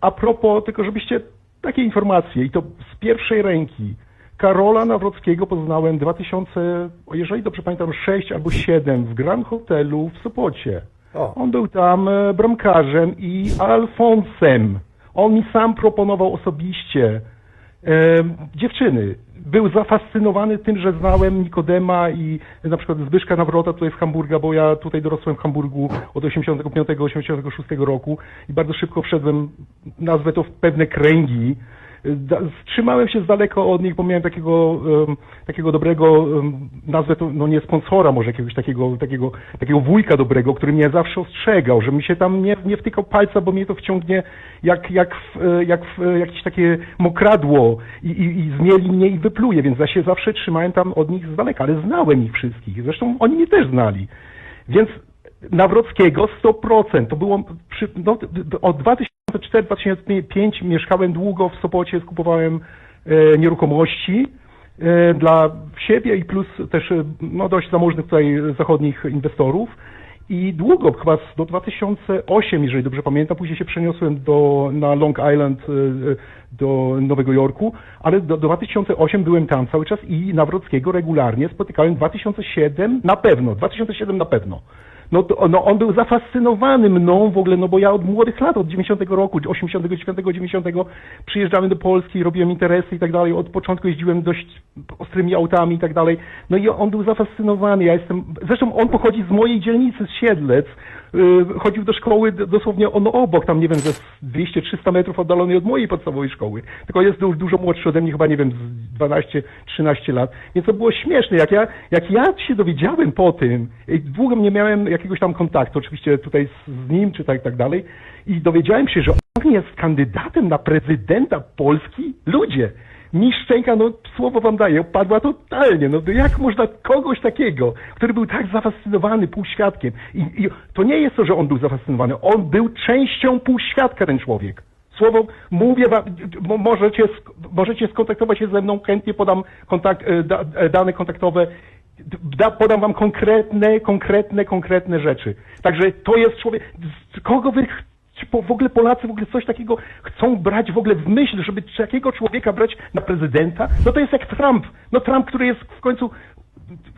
A propos, tylko żebyście takie informacje i to z pierwszej ręki. Karola Nawrockiego poznałem 2000, o, jeżeli dobrze pamiętam, 6 albo 7 w Grand Hotelu w Sopocie. O. On był tam e, bramkarzem i Alfonsem. On mi sam proponował osobiście e, dziewczyny. Był zafascynowany tym, że znałem Nikodema i na przykład Zbyszka Nawrota tutaj z Hamburga, bo ja tutaj dorosłem w Hamburgu od 85-86 roku i bardzo szybko wszedłem, nazwę to w pewne kręgi. Wstrzymałem się z daleko od nich, bo miałem takiego, takiego dobrego, nazwę to, no nie sponsora, może jakiegoś takiego, takiego, takiego wujka dobrego, który mnie zawsze ostrzegał, że mi się tam nie, nie wtykał palca, bo mnie to wciągnie jak, jak, w, e, jak w e, jakieś takie mokradło i, i, i zmieli mnie i wypluje, więc ja się zawsze trzymałem tam od nich z daleka, ale znałem ich wszystkich. Zresztą oni mnie też znali. Więc Nawrockiego 100%. To było przy, no, od 2004-2005 mieszkałem długo w Sopocie, skupowałem e, nieruchomości e, dla siebie i plus też e, no, dość zamożnych tutaj zachodnich inwestorów. I długo, chyba do 2008, jeżeli dobrze pamiętam, później się przeniosłem do, na Long Island, do Nowego Jorku, ale do, do 2008 byłem tam cały czas i Nawrockiego regularnie spotykałem 2007 na pewno, 2007 na pewno. No, to, no on był zafascynowany mną w ogóle, no bo ja od młodych lat, od 90 roku, 89, 90 przyjeżdżałem do Polski, robiłem interesy i tak dalej. Od początku jeździłem dość ostrymi autami i tak dalej. No i on był zafascynowany. Ja jestem, zresztą on pochodzi z mojej dzielnicy, z Siedlec. Yy, chodził do szkoły dosłownie on obok, tam nie wiem, ze 200-300 metrów oddalony od mojej podstawowej szkoły. Tylko jest dużo, młodszy ode mnie, chyba nie wiem, z 12-13 lat. Więc to było śmieszne. Jak ja, jak ja się dowiedziałem po tym, długo nie miałem jakiegoś tam kontaktu, oczywiście tutaj z, z nim, czy tak, tak dalej, i dowiedziałem się, że on jest kandydatem na prezydenta Polski. Ludzie, mi szczęka, no słowo wam daję, padła totalnie. No jak można kogoś takiego, który był tak zafascynowany półświadkiem. I, I to nie jest to, że on był zafascynowany, on był częścią półświadka ten człowiek. Słowo, mówię wam, mo- możecie, możecie skontaktować się ze mną, chętnie podam kontakt, e, da, e, dane kontaktowe, da, podam wam konkretne, konkretne, konkretne rzeczy. Także to jest człowiek, kogo wy po, w ogóle Polacy w ogóle coś takiego chcą brać w ogóle w myśl, żeby takiego człowieka brać na prezydenta? No to jest jak Trump. No Trump, który jest w końcu,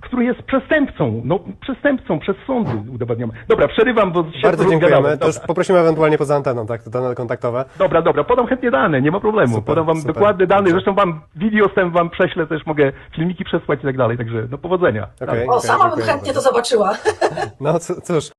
który jest przestępcą. No przestępcą przez sądy udowadniamy. Dobra, przerywam, bo się Bardzo dziękujemy. To już poprosimy ewentualnie poza anteną, tak, te dane kontaktowe. Dobra, dobra, podam chętnie dane, nie ma problemu. Super, podam wam super. dokładne dane, zresztą wam video z tym wam prześlę, też mogę filmiki przesłać i tak dalej, także no powodzenia. Okej, O, okej, sama bym chętnie to bardzo. zobaczyła. No cóż,